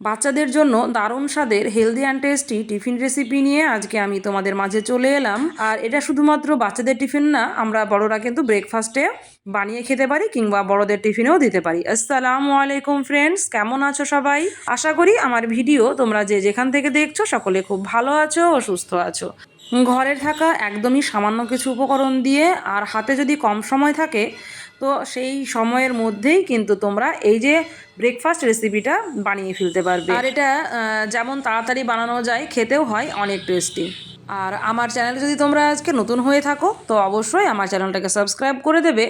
বাচ্চাদের জন্য দারুণ স্বাদের healthy and tasty tiffin recipe নিয়ে আজকে আমি তোমাদের মাঝে চলে এলাম। আর এটা শুধুমাত্র বাচ্চাদের টিফিন না, আমরা বড়রা কিন্তু ব্রেকফাস্টে বানিয়ে খেতে পারি কিংবা বড়দের টিফিনেও দিতে পারি। আসসালামু আলাইকুম ফ্রেন্ডস কেমন আছো সবাই? আশা করি আমার ভিডিও তোমরা যে যেখান থেকে দেখছ সকলে খুব ভালো আছো ও সুস্থ আছো। ঘরে থাকা একদমই সামান্য কিছু উপকরণ দিয়ে আর হাতে যদি কম সময় থাকে তো সেই সময়ের মধ্যেই কিন্তু তোমরা এই যে ব্রেকফাস্ট রেসিপিটা বানিয়ে ফেলতে পারবে। আর এটা যেমন তাড়াতাড়ি বানানো যায়, খেতেও হয়, অনেক টেস্টি আর আমার চ্যানেলে যদি তোমরা আজকে নতুন হয়ে থাকো, তো অবশ্যই আমার চ্যানেলটাকে সাবস্ক্রাইব করে দেবে।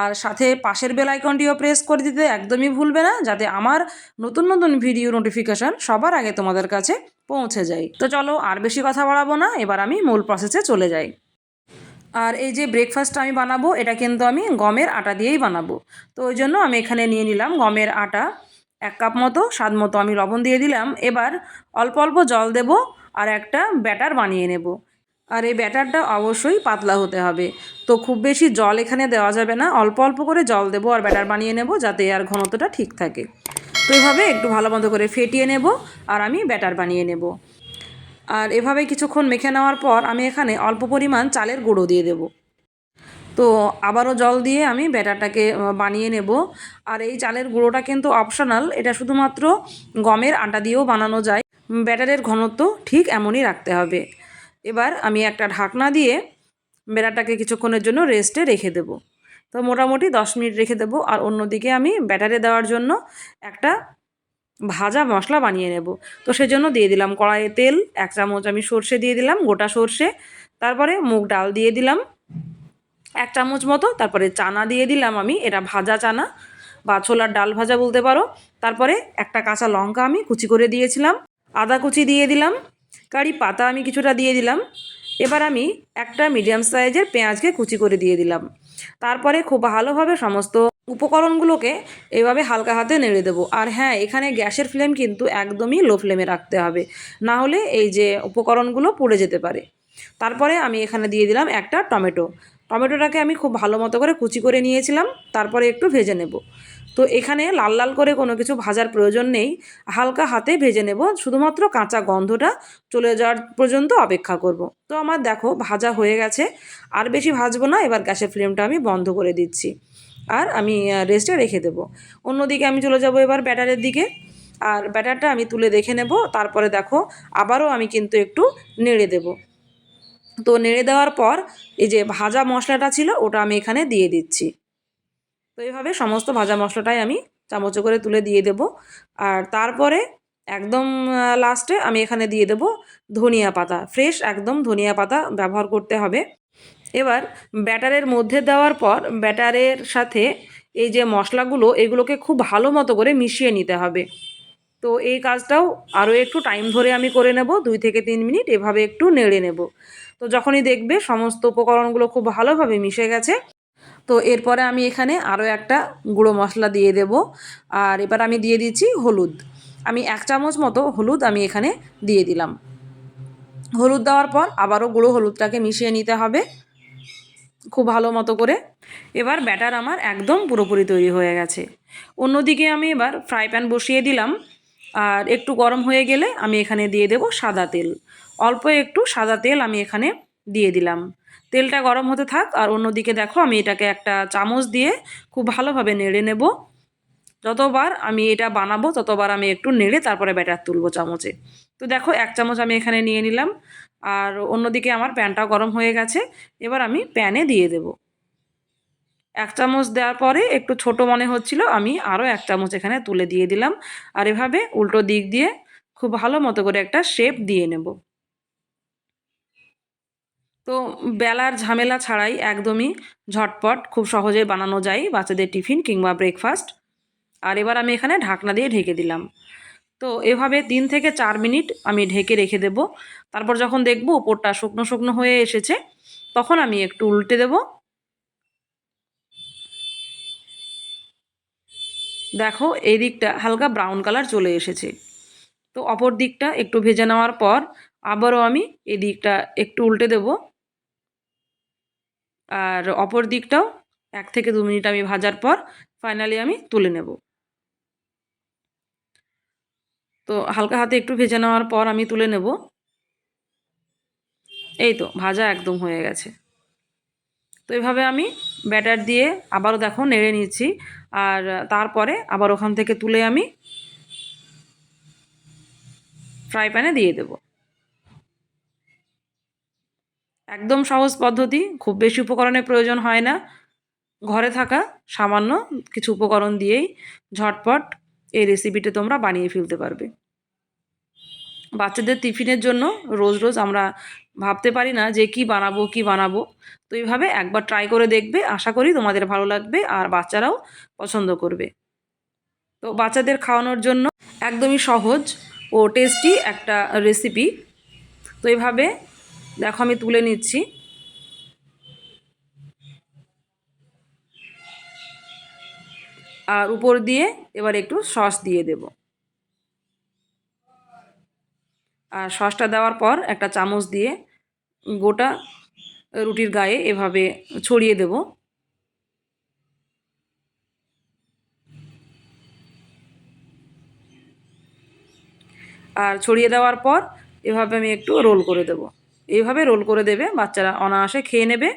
আর সাথে পাশের বেল আইকনটিও প্রেস করে দিতে একদমই ভুলবে না, যাতে আমার নতুন নতুন ভিডিও নোটিফিকেশান সবার আগে তোমাদের কাছে পৌঁছে যায়। তো চলো আর বেশি কথা বাড়াবো না, এবার আমি মূল প্রসেসে চলে যাই। আর এই যে ব্রেকফাস্টটা আমি বানাবো, এটা কিন্তু আমি গমের আটা দিয়েই বানাবো। তো ওই জন্য আমি এখানে নিয়ে নিলাম গমের আটা। এক কাপ মতো, স্বাদ মতো আমি লবণ দিয়ে দিলাম। এবার অল্প অল্প জল দেব আর একটা ব্যাটার বানিয়ে নেব। আর এই ব্যাটারটা অবশ্যই পাতলা হতে হবে। তো খুব বেশি জল এখানে দেওয়া যাবে না। অল্প অল্প করে জল দেবো আর ব্যাটার বানিয়ে নেব যাতে আর ঘনত্বটা ঠিক থাকে। তো এইভাবে একটু ভালো মতো করে ফেটিয়ে নেব আর আমি ব্যাটার বানিয়ে নেব। আর এভাবে কিছুক্ষণ মেখে নেওয়ার পর আমি এখানে অল্প পরিমাণ চালের গুঁড়ো দিয়ে দেব। তো আবারও জল দিয়ে আমি ব্যাটারটাকে বানিয়ে নেব। আর এই চালের গুঁড়োটা কিন্তু অপশনাল এটা শুধুমাত্র গমের আটা দিয়েও বানানো যায়। ব্যাটারের ঘনত্ব ঠিক এমনই রাখতে হবে। এবার আমি একটা ঢাকনা দিয়ে ব্যাটারটাকে কিছুক্ষণের জন্য রেস্টে রেখে দেব। তো মোটামুটি দশ মিনিট রেখে দেবো। আর অন্যদিকে আমি ব্যাটারে দেওয়ার জন্য একটা ভাজা মশলা বানিয়ে নেব। তো সেজন্য দিয়ে দিলাম কড়াইয়ে তেল, এক চামচ আমি সর্ষে দিয়ে দিলাম, গোটা সর্ষে। তারপরে মুগ ডাল দিয়ে দিলাম, এক চামচ মতো। তারপরে চানা দিয়ে দিলাম আমি, এটা ভাজা চানা বা ছোলার ডাল ভাজা বলতে পারো। তারপরে একটা কাঁচা লঙ্কা আমি কুচি করে দিয়েছিলাম, আদা কুচি দিয়ে দিলাম, কারি পাতা আমি কিছুটা দিয়ে দিলাম। এবার আমি একটা মিডিয়াম সাইজের পেঁয়াজকে কুচি করে দিয়ে দিলাম। তারপরে খুব ভালোভাবে সমস্ত উপকরণগুলোকে এভাবে হালকা হাতে নেড়ে দেবো। আর হ্যাঁ এখানে গ্যাসের ফ্লেম কিন্তু একদমই লো ফ্লেমে রাখতে হবে। না হলে এই যে উপকরণগুলো পুড়ে যেতে পারে। তারপরে আমি এখানে দিয়ে দিলাম একটা টমেটো। টমেটোটাকে আমি খুব ভালো মতো করে কুচি করে নিয়েছিলাম, তারপরে একটু ভেজে নেব। তো এখানে লাল লাল করে কোনো কিছু ভাজার প্রয়োজন নেই। হালকা হাতে ভেজে নেব, শুধুমাত্র কাঁচা গন্ধটা চলে যাওয়ার পর্যন্ত অপেক্ষা করব। তো আমার দেখো, ভাজা হয়ে গেছে। আর বেশি ভাজবো না, এবার গ্যাসের ফ্লেমটা আমি বন্ধ করে দিচ্ছি। আর আমি রেস্টে রেখে দেবো। অন্যদিকে আমি চলে যাব এবার ব্যাটারের দিকে। আর ব্যাটারটা আমি তুলে দেখে নেব। তারপরে দেখো, আবারও আমি কিন্তু একটু নেড়ে দেব। তো নেড়ে দেওয়ার পর, এই যে ভাজা মশলাটা ছিল, ওটা আমি এখানে দিয়ে দিচ্ছি। তো এইভাবে সমস্ত ভাজা মশলাটাই আমি চামচে করে তুলে দিয়ে দেব। আর তারপরে একদম লাস্টে আমি এখানে দিয়ে দেব ধনিয়া পাতা। ফ্রেশ একদম ধনিয়া পাতা ব্যবহার করতে হবে। এবার ব্যাটারের মধ্যে দেওয়ার পর ব্যাটারের সাথে এই যে মশলাগুলো, এগুলোকে খুব ভালো মতো করে মিশিয়ে নিতে হবে। তো এই কাজটাও আরও একটু টাইম ধরে আমি করে নেব, দুই থেকে তিন মিনিট এভাবে একটু নেড়ে নেব। তো যখনই দেখবে সমস্ত উপকরণগুলো খুব ভালোভাবে মিশে গেছে, তো এরপরে আমি এখানে আরও একটা গুঁড়ো মশলা দিয়ে দেব। আর এবার আমি দিয়ে দিচ্ছি হলুদ। আমি এক চামচ মতো হলুদ আমি এখানে দিয়ে দিলাম। হলুদ দেওয়ার পর আবারও গুঁড়ো হলুদটাকে মিশিয়ে নিতে হবে। খুব ভালো মতো করে। এবার ব্যাটার আমার একদম পুরোপুরি তৈরি হয়ে গেছে। অন্যদিকে আমি এবার ফ্রাই প্যান বসিয়ে দিলাম। আর একটু গরম হয়ে গেলে আমি এখানে দিয়ে দেব সাদা তেল। অল্প একটু সাদা তেল আমি এখানে দিয়ে দিলাম। তেলটা গরম হতে থাক। আর অন্যদিকে দেখো আমি এটাকে একটা চামচ দিয়ে খুব ভালোভাবে নেড়ে নেব। যতবার আমি এটা বানাবো, ততবার আমি একটু নেড়ে তারপরে ব্যাটার তুলবো চামচে। তো দেখো, এক চামচ আমি এখানে নিয়ে নিলাম। আর অন্যদিকে আমার প্যানটাও গরম হয়ে গেছে। এবার আমি প্যানে দিয়ে দেব। এক চামচ দেওয়ার পরে একটু ছোট মনে হচ্ছিল, আমি আরও এক চামচ এখানে তুলে দিয়ে দিলাম। আর এভাবে উল্টো দিক দিয়ে খুব ভালো মতো করে একটা শেপ দিয়ে নেব। তো বেলার ঝামেলা ছাড়াই একদমই ঝটপট খুব সহজে বানানো যায় বাচ্চাদের টিফিন কিংবা ব্রেকফাস্ট আর এবার আমি এখানে ঢাকনা দিয়ে ঢেকে দিলাম। তো এভাবে তিন থেকে চার মিনিট আমি ঢেকে রেখে দেব। তারপর যখন দেখব উপরটা শুকনো শুকনো হয়ে এসেছে, তখন আমি একটু উল্টে দেব। দেখো, এই দিকটা হালকা ব্রাউন কালার চলে এসেছে। তো অপর দিকটা একটু ভেজে নেওয়ার পর আবারও আমি এই দিকটা একটু উল্টে দেব। আর অপর দিকটাও এক থেকে দু মিনিট আমি ভাজার পর ফাইনালি আমি তুলে নেব। তো হালকা হাতে একটু ভেজে নেওয়ার পর আমি তুলে নেব। এই তো, ভাজা একদম হয়ে গেছে। তো এভাবে আমি ব্যাটার দিয়ে আবারও দেখো নেড়ে নিচ্ছি আর তারপরে আবার ওখান থেকে তুলে আমি ফ্রাই প্যানে দিয়ে দেব। একদম সহজ পদ্ধতি, খুব বেশি উপকরণের প্রয়োজন হয় না। ঘরে থাকা সামান্য কিছু উপকরণ দিয়েই ঝটপট এই রেসিপিটা তোমরা বানিয়ে ফেলতে পারবে। বাচ্চাদের টিফিনের জন্য রোজ রোজ আমরা ভাবতে পারি না যে কি বানাবো কি বানাবো। তো এইভাবে একবার ট্রাই করে দেখবে, আশা করি তোমাদের ভালো লাগবে আর বাচ্চারাও পছন্দ করবে। তো বাচ্চাদের খাওয়ানোর জন্য একদমই সহজ ও টেস্টি একটা রেসিপি তো এইভাবে দেখো আমি তুলে নিচ্ছি। আর উপর দিয়ে এবার একটু সস দিয়ে দেব। আর সসটা দেওয়ার পর একটা চামচ দিয়ে গোটা রুটির গায়ে এভাবে ছড়িয়ে দেব। আর ছড়িয়ে দেওয়ার পর এভাবে আমি একটু রোল করে দেব। এইভাবে রোল করে দেবে, বাচ্চারা অনায়াসে খেয়ে নেবে।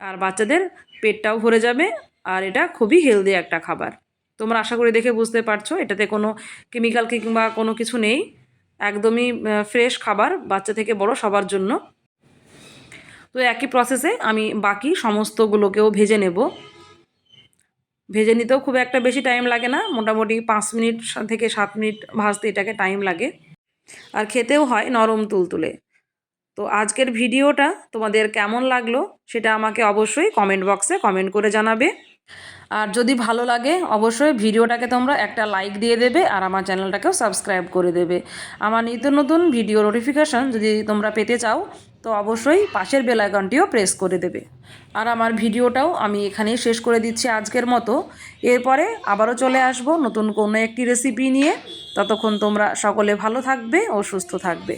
আর বাচ্চাদের পেটটাও ভরে যাবে আর এটা খুবই হেলদি একটা খাবার। তোমরা আশা করি দেখে বুঝতে পারছ, এটাতে কোনো কেমিক্যাল কিংবা কোনো কিছু নেই। একদমই ফ্রেশ খাবার বাচ্চা থেকে বড় সবার জন্য। তো একই প্রসেসে আমি বাকি সমস্তগুলোকেও ভেজে নেব। ভেজে নিতেও খুব একটা বেশি টাইম লাগে না, মোটামুটি পাঁচ মিনিট থেকে সাত মিনিট ভাজতে এটাকে টাইম লাগে। আর খেতেও হয় নরম তুলতুলে। তো আজকের ভিডিওটা তোমাদের কেমন লাগল সেটা আমাকে অবশ্যই কমেন্ট বক্সে কমেন্ট করে জানাবে। আর যদি ভালো লাগে, অবশ্যই ভিডিওটাকে তোমরা একটা লাইক দিয়ে দেবে আর আমার চ্যানেলটাকেও সাবস্ক্রাইব করে দেবে। আমার নিত্য নতুন ভিডিও নোটিফিকেশান যদি তোমরা পেতে চাও, তো অবশ্যই পাশের বেল আইকনটিও প্রেস করে দেবে। আর আমার ভিডিওটাও আমি এখানেই শেষ করে দিচ্ছি আজকের মতো। এরপরে আবারও চলে আসব নতুন কোনো একটি রেসিপি নিয়ে। ততক্ষণ তোমরা সকলে ভালো থাকবে ও সুস্থ থাকবে।